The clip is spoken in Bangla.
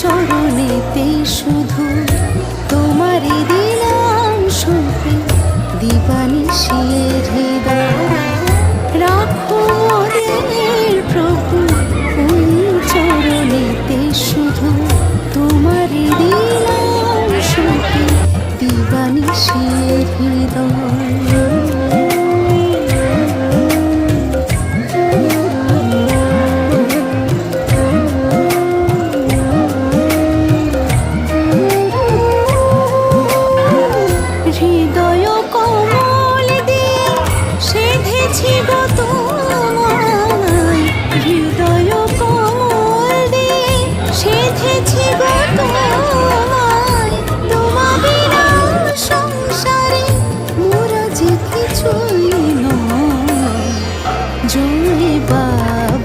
চরণেতে শুধু তোমারই দিলাম শুনতে। দিবানি শিয়ের হৃদয় রাখো মনের প্রভু ওই চরণেতে শুধু তোমারই দিলাম শুনতে। দিবানি শিয়ের হৃদয় হৃদয় কমল দিয়ে সেধেছি গো তোমায়। হৃদয় কমল দিয়ে সেধেছি গো তোমায়। তোমা বিনা সংসারে মোরা বাবা